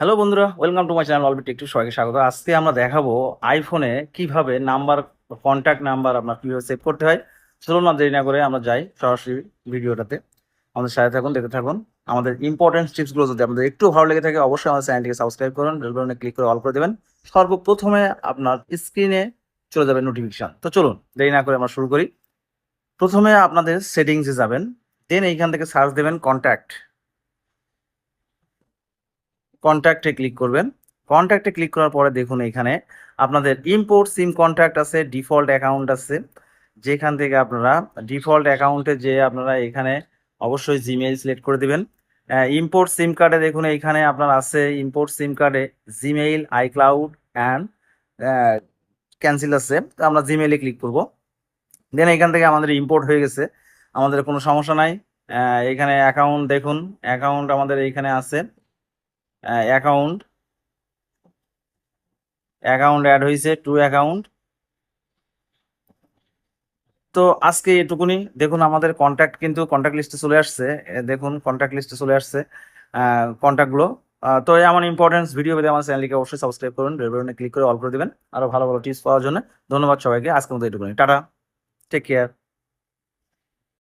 Hello বন্ধুরা welcome to my channel অলবিট একটু সবাইকে স্বাগত। আজকে আমরা দেখাবো আইফোনে কীভাবে নাম্বার কন্ট্যাক্ট নাম্বার আপনার কীভাবে সেভ করতে হয়। চলুন না দেরি না করে আমরা যাই সরাসরি ভিডিওটাতে। আমাদের সাথে থাকুন, দেখতে থাকুন। আমাদের ইম্পর্টেন্ট টিপসগুলো যদি আপনাদের একটু ভালো লেগে থাকে, অবশ্যই আমাদের চ্যানেলটিকে সাবস্ক্রাইব করুন বেল বাটনে ক্লিক করে অল করে দেবেন। সর্বপ্রথমে আপনার স্ক্রিনে চলে যাবে নোটিফিকেশান তো চলুন, দেরি না করে আমরা শুরু করি। প্রথমে আপনাদের সেটিংসে যাবেন দেন এইখান থেকে সার্চ দেবেন কন্ট্যাক্ট কন্ট্যাক্টে ক্লিক করবেন। কন্ট্যাক্টে ক্লিক করার পরে দেখুন এখানে আপনাদের ইম্পোর্ট সিম কন্ট্যাক্ট আছে ডিফল্ট অ্যাকাউন্ট আছে। যেখান থেকে আপনারা ডিফল্ট অ্যাকাউন্টে যে আপনারা এখানে অবশ্যই জিমেইল সিলেক্ট করে দিবেন। ইম্পোর্ট সিম কার্ডে দেখুন এইখানে আপনার আছে ইম্পোর্ট সিম কার্ডে জিমেইল আইক্লাউড অ্যান্ড ক্যান্সেল আছে। তো আমরা জিমেইলে ক্লিক করব। দেন এখান থেকে আমাদের ইম্পোর্ট হয়ে গেছে। আমাদের কোনো সমস্যা নাই। এখানে অ্যাকাউন্ট দেখুন। অ্যাকাউন্ট আমাদের এইখানে আছে। অ্যাকাউন্ট অ্যাকাউন্ট অ্যাড হয়েছে টু অ্যাকাউন্ট তো আজকে এটুকুনি। দেখুন, আমাদের কন্ট্যাক্ট কিন্তু কন্ট্যাক্ট লিস্টে চলে আসছে। দেখুন কন্ট্যাক্ট লিস্টে চলে আসছে কন্ট্যাক্টগুলো তো এমন ইম্পর্টেন্স ভিডিও পেতে আমার চ্যানেলকে অবশ্যই সাবস্ক্রাইব করুন বেল ক্লিক করে অল করে দেবেন। আরও ভালো ভালো টিপস পাওয়ার জন্য। ধন্যবাদ সবাইকে। আজকের মতো এটুকুনি। টাটা। Take care